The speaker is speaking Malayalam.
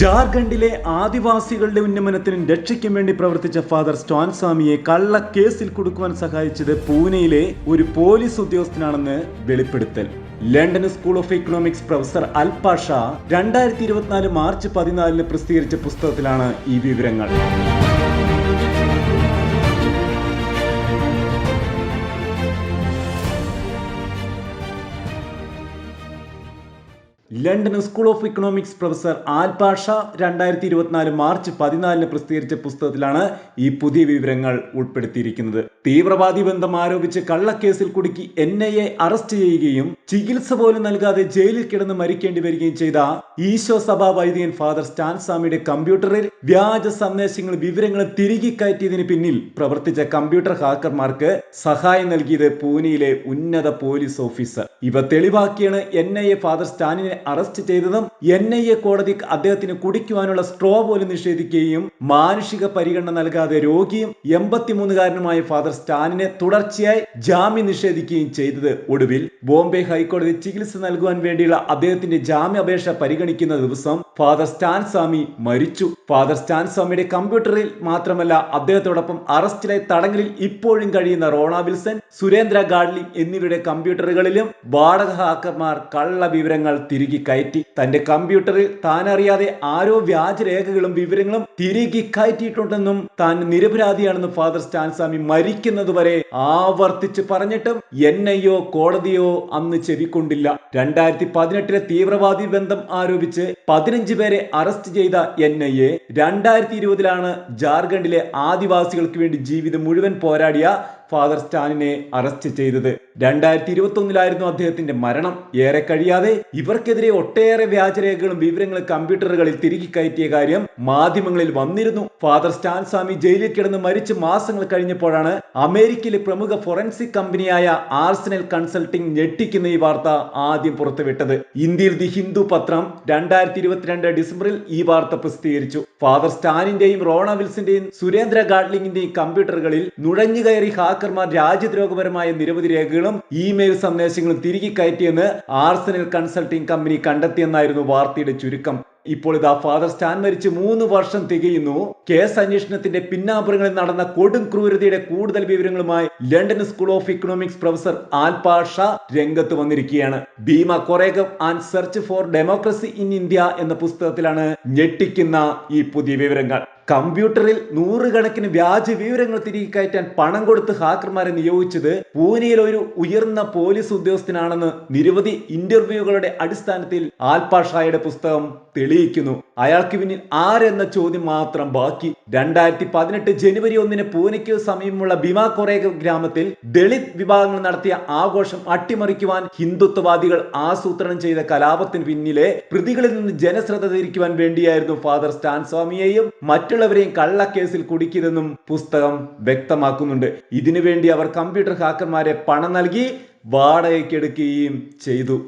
ജാർഖണ്ഡിലെ ആദിവാസികളുടെ ഉന്നമനത്തിനും രക്ഷയ്ക്കും വേണ്ടി പ്രവർത്തിച്ച ഫാദർ സ്റ്റോൻ സ്വാമിയെ കള്ള കേസിൽ കൊടുക്കുവാൻ സഹായിച്ചത് പൂനെയിലെ ഒരു പോലീസ് ഉദ്യോഗസ്ഥനാണെന്ന് വെളിപ്പെടുത്തൽ. London school of economics professor Alpa Shah രണ്ടായിരത്തി ഇരുപത്തിനാല് മാർച്ച് പതിനാലിന് പ്രസിദ്ധീകരിച്ച പുസ്തകത്തിലാണ് ഈ വിവരങ്ങൾ. London school of economics professor Alpa Shah രണ്ടായിരത്തി ഇരുപത്തിനാല് മാർച്ച് പതിനാലിന് പ്രസിദ്ധീകരിച്ച പുസ്തകത്തിലാണ് ഈ പുതിയ വിവരങ്ങൾ ഉൾപ്പെടുത്തിയിരിക്കുന്നത്. തീവ്രവാദി ബന്ധം ആരോപിച്ച് കള്ളക്കേസിൽ കുടുക്കി എൻ ഐ എ അറസ്റ്റ് ചെയ്യുകയും ചികിത്സ പോലും നൽകാതെ ജയിലിൽ കിടന്ന് മരിക്കേണ്ടി വരികയും ചെയ്ത ഈശോ സഭാ വൈദികൻ ഫാദർ സ്റ്റാൻസ്വാമിയുടെ കമ്പ്യൂട്ടറിൽ വ്യാജ സന്ദേശങ്ങളും വിവരങ്ങളും തിരികെ കയറ്റിയതിന് പിന്നിൽ പ്രവർത്തിച്ച കമ്പ്യൂട്ടർ ഹാക്കർമാർക്ക് സഹായം നൽകിയത് പൂനെയിലെ ഉന്നത പോലീസ് ഓഫീസർ. ഇവ തെളിവാക്കിയാണ് എൻ ഐ എ ഫാദർ സ്റ്റാനിനെ അറസ്റ്റ് ചെയ്തതും എൻ ഐ എ കോടതി അദ്ദേഹത്തിന് കുടിക്കുവാനുള്ള സ്ട്രോ പോലും നിഷേധിക്കുകയും മാനുഷിക പരിഗണന നൽകാതെ രോഗിയും എൺപത്തിമൂന്നുകാരനുമായ ഫാദർ സ്റ്റാനിനെ തുടർച്ചയായി ജാമ്യം നിഷേധിക്കുകയും ചെയ്തത് ഒടുവിൽ ബോംബെ ഹൈക്കോടതി ചികിത്സ നൽകുവാൻ വേണ്ടിയുള്ള അദ്ദേഹത്തിന്റെ ജാമ്യാപേക്ഷ പരിഗണിക്കുന്ന ദിവസം ഫാദർ സ്റ്റാൻ സ്വാമി മരിച്ചു. ഫാദർ സ്റ്റാൻ സ്വാമിയുടെ കമ്പ്യൂട്ടറിൽ മാത്രമല്ല അദ്ദേഹത്തോടൊപ്പം അറസ്റ്റിലായി തടങ്കലിൽ ഇപ്പോഴും കഴിയുന്ന റോണ വിൽസൺ സുരേന്ദ്ര ഗാഡ്ലി എന്നിവരുടെ കമ്പ്യൂട്ടറുകളിലും വാടക ഹാക്കർമാർ കള്ള വിവരങ്ങൾ തിരികെ കയറ്റി. തന്റെ കമ്പ്യൂട്ടറിൽ താൻ അറിയാതെ ആരോ വ്യാജരേഖകളും വിവരങ്ങളും തിരികെ കയറ്റിയിട്ടുണ്ടെന്നും താൻ നിരപരാധിയാണെന്നും ഫാദർ സ്റ്റാൻ സ്വാമി മരിക്കുന്നതുവരെ ആവർത്തിച്ച് പറഞ്ഞിട്ടും എൻ ഐയോ കോടതിയോ അന്ന് ചെവിക്കൊണ്ടില്ല. രണ്ടായിരത്തി പതിനെട്ടിലെ തീവ്രവാദി ബന്ധം ആരോപിച്ച് പതിനഞ്ച് പേരെ അറസ്റ്റ് ചെയ്ത എൻ ഐ എ രണ്ടായിരത്തി ഇരുപതിലാണ് ജാർഖണ്ഡിലെ ആദിവാസികൾക്ക് വേണ്ടി ജീവിതം മുഴുവൻ പോരാടിയ ഫാദർ സ്റ്റാനിനെ അറസ്റ്റ് ചെയ്തത്. രണ്ടായിരത്തി ഇരുപത്തി ഒന്നിലായിരുന്നു അദ്ദേഹത്തിന്റെ മരണം. ഏറെ കഴിയാതെ ഇവർക്കെതിരെ ഒട്ടേറെ വ്യാജരേഖകളും വിവരങ്ങളും കമ്പ്യൂട്ടറുകളിൽ തിരികെ കയറ്റിയ കാര്യം മാധ്യമങ്ങളിൽ വന്നിരുന്നു. ഫാദർ സ്റ്റാൻ സ്വാമി ജയിലിൽ കിടന്ന് മരിച്ച് മാസങ്ങൾ കഴിഞ്ഞപ്പോഴാണ് അമേരിക്കയിലെ പ്രമുഖ ഫോറൻസിക് കമ്പനിയായ ആർസനൽ കൺസൾട്ടിംഗ് ഞെട്ടിക്കുന്ന ഈ വാർത്ത ആദ്യം പുറത്തുവിട്ടത്. ഇന്ത്യയിൽ ദി ഹിന്ദു പത്രം രണ്ടായിരത്തി ഇരുപത്തിരണ്ട് ഡിസംബറിൽ ഈ വാർത്ത പ്രസിദ്ധീകരിച്ചു. ഫാദർ സ്റ്റാനിന്റെയും റോണ വിൽസിന്റെയും സുരേന്ദ്ര ഗാഡ്ലിംഗിന്റെയും കമ്പ്യൂട്ടറുകളിൽ നുഴഞ്ഞു കയറി ഹാക്കർമാർ രാജ്യദ്രോഹപരമായ നിരവധി രേഖകളും ഇമെയിൽ സന്ദേശങ്ങളും തിരികെ കയറ്റിയെന്ന് ആർസനൽ കൺസൾട്ടിംഗ് കമ്പനി കണ്ടെത്തിയെന്നായിരുന്നു വാർത്തയുടെ ചുരുക്കം. ഇപ്പോൾ ഇതാ ഫാദർ സ്റ്റാൻ മരിച്ച് മൂന്ന് വർഷം തികയുന്നു. കേസ് അന്വേഷണത്തിന്റെ പിന്നാമ്പുറങ്ങളിൽ നടന്ന കൊടും ക്രൂരതയുടെ കൂടുതൽ വിവരങ്ങളുമായി London school of economics professor Alpa Shah രംഗത്ത് വന്നിരിക്കുകയാണ്. Bhima Koregaon and search for democracy in India എന്ന പുസ്തകത്തിലാണ് ഞെട്ടിക്കുന്ന ഈ പുതിയ വിവരങ്ങൾ. കമ്പ്യൂട്ടറിൽ നൂറുകണക്കിന് വ്യാജ വിവരങ്ങൾ തിരികെ കയറ്റാൻ പണം കൊടുത്ത് ഹാക്കർമാരെ നിയോഗിച്ചത് പൂനെയിലെ ഒരു ഉയർന്ന പോലീസ് ഉദ്യോഗസ്ഥനാണെന്ന് നിരവധി ഇന്റർവ്യൂകളുടെ അടിസ്ഥാനത്തിൽ ആൽപാഷായുടെ പുസ്തകം തെളിയിക്കുന്നു. അയാൾക്ക് പിന്നിൽ ആരെന്ന ചോദ്യം മാത്രം ബാക്കി രണ്ടായിരത്തി പതിനെട്ട് ജനുവരി ഒന്നിന് പൂനെയ്ക്ക് സമീപമുള്ള ഭീമാ കൊറേഗ ഗ്രാമത്തിൽ ദളിത് വിഭാഗങ്ങൾ നടത്തിയ ആഘോഷം അട്ടിമറിക്കുവാൻ ഹിന്ദുത്വവാദികൾ ആസൂത്രണം ചെയ്ത കലാപത്തിന് പിന്നിലെ പ്രതികളിൽ നിന്ന് ജനശ്രദ്ധ തിരിക്കുവാൻ വേണ്ടിയായിരുന്നു ഫാദർ സ്റ്റാൻ സ്വാമിയെയും മറ്റുള്ളവരെയും കള്ളക്കേസിൽ കുടുക്കിയതെന്നും പുസ്തകം വ്യക്തമാക്കുന്നുണ്ട്. ഇതിനുവേണ്ടി അവർ കമ്പ്യൂട്ടർ ഹാക്കർമാരെ പണം നൽകി വാടകയ്ക്കെടുക്കുകയും ചെയ്തു.